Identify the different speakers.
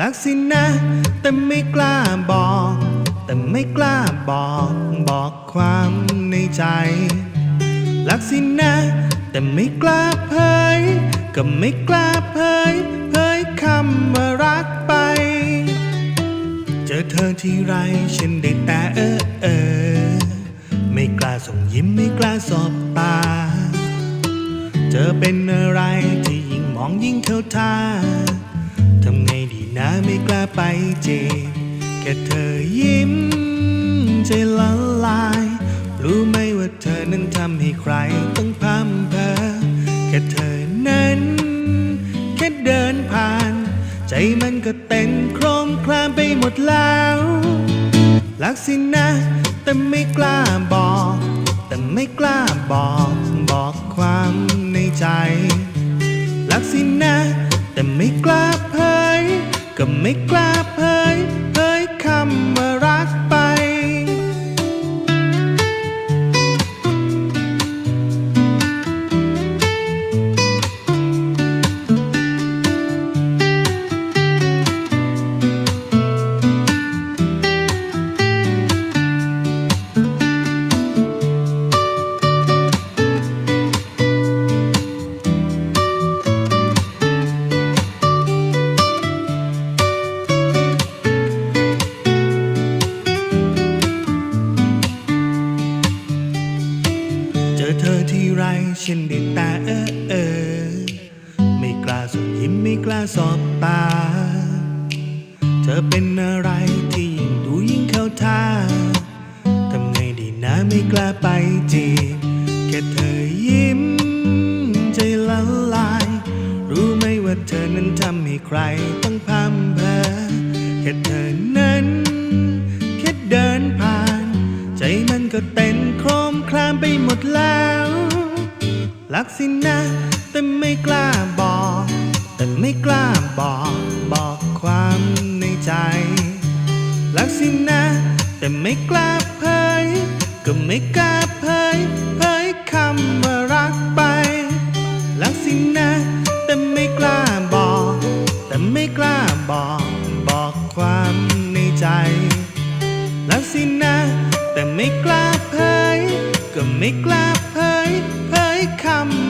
Speaker 1: รักสินะ แต่ไม่กล้าบอก แต่ไม่กล้าบอกบอกความในใจ รักสินะ แต่ไม่กล้าเผย ก็ไม่กล้าเผยเผยคำว่ารักไป เจอเธอที่ไรฉันได้แต่เออเออ ไม่กล้าส่งยิ้มไม่กล้าสบตา เธอเป็นอะไรที่ยิ่งมองยิ่งเข้าท่าทำ ไงดีนะไม่กล้าไปจีบแค่เธอยิ้ม ใจละลาย รู้ไหมว่าเธอนั้นทำให้ใครต้องพำเพอแค่เธอนั้น แค่เดินผ่าน ใจมันก็เต้นโครมคลามไปหมดแล้วรักสินะ แต่ไม่กล้าบอก แต่ไม่กล้าบอกบอกความในใจรักสินะ แต่ไม่กล้า ก็ไม่กล้าเพ้อ ฉันได้แต่เออเออ ไม่กล้าส่งยิ้มไม่กล้าสอบตา เธอเป็นอะไรที่ยิ่งดูยิ่งเข้าท่า ทำไงดีนะไม่กล้าไปจีบแค่เธอยิ้มใจละลาย รู้ไหมว่าเธอนั้นทำให้ใครต้องพำเพอแค่เธอนั้นแค่เดินผ่าน ใจมันก็เต้น รักสินะ แต่ไม่กล้าบอก แต่ไม่กล้าบอก บอกความในใจ รักสินะ แต่ไม่กล้าเผย ก็ไม่กล้าเผย เผยคำว่ารักไป รักสินะ แต่ไม่กล้าบอก แต่ไม่กล้าบอก บอกความในใจ รักสินะ แต่ไม่กล้าเผย ก็ไม่กล้าเผย come